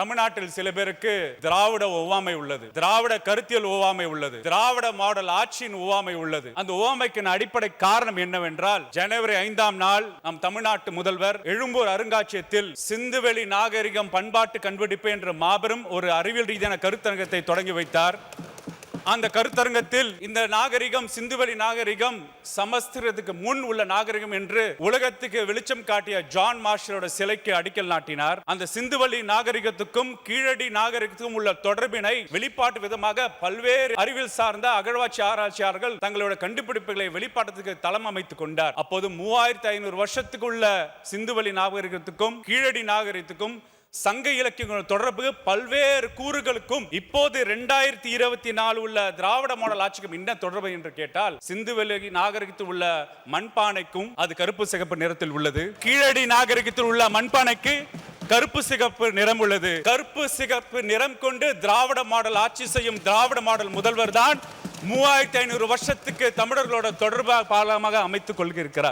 தமிழ்நாட்டில் சில பேருக்கு திராவிட ஒவ்வாமை உள்ளது. திராவிட கருத்தியல் ஒவ்வாமை உள்ளது. திராவிட மாடல் ஆட்சியின் ஒவ்வாமை உள்ளது. அந்த ஒவ்வாமைக்கு அடிப்படை காரணம் என்னவென்றால் ஜனவரி ஐந்தாம் நாள் நம் தமிழ்நாட்டு முதல்வர் எழும்பூர் அருங்காட்சியகத்தில் சிந்துவெளி நாகரிகம் பண்பாட்டு கண்டுபிடிப்பு என்ற மாபெரும் ஒரு அறிவியல் ரீதியான கருத்தரங்கத்தை தொடங்கி வைத்தார். அந்த கருத்தரங்கத்தில் இந்த நாகரிகம் சிந்துவெளி நாகரிகம் சமஸ்கிருதத்துக்கு முன் உள்ள நாகரிகம் என்று உலகத்துக்கு வெளிச்சம் காட்டிய ஜான் மார்ஷலோட சிலைக்கு அடிக்கல் நாட்டினார். அந்த சிந்துவெளி நாகரிகத்துக்கும் கீழடி நாகரிகத்துக்கும் உள்ள தொடர்பினை வெளிப்பாட்டு விதமாக பல்வேறு அறிவியல் சார்ந்த அகழ்வாட்சி ஆராய்ச்சியாளர்கள் தங்களோட கண்டுபிடிப்புகளை வெளிப்பாட்டத்துக்கு தளம் அமைத்துக் கொண்டார். அப்போது மூவாயிரத்தி ஐநூறு வருஷத்துக்குள்ள சிந்துவெளி நாகரிகத்துக்கும் கீழடி நாகரிகத்துக்கும் சங்க இலக்கியங்கள் தொடர்பு பல்வேறு கூறுகளுக்கும் இப்போது ரெண்டாயிரத்தி இருபத்தி நாலு உள்ள திராவிட மாடல் ஆட்சிக்கும் என்ன தொடர்பு என்று கேட்டால் சிந்து வெளி நாகரிகத்தில் உள்ள மண்பானைக்கும் அது கருப்பு சிகப்பு நிறத்தில் உள்ளது. கீழடி நாகரிகத்தில் உள்ள மண்பானைக்கு கருப்பு சிகப்பு நிறம் உள்ளது. கருப்பு சிகப்பு நிறம் கொண்டு திராவிட மாடல் ஆட்சி செய்யும் திராவிட மாடல் முதல்வர் தான் மூவாயிரத்தி ஐநூறு வருஷத்துக்கு தமிழர்களோட தொடர்பு பாலமாக அமைத்துக் கொள்கிறார்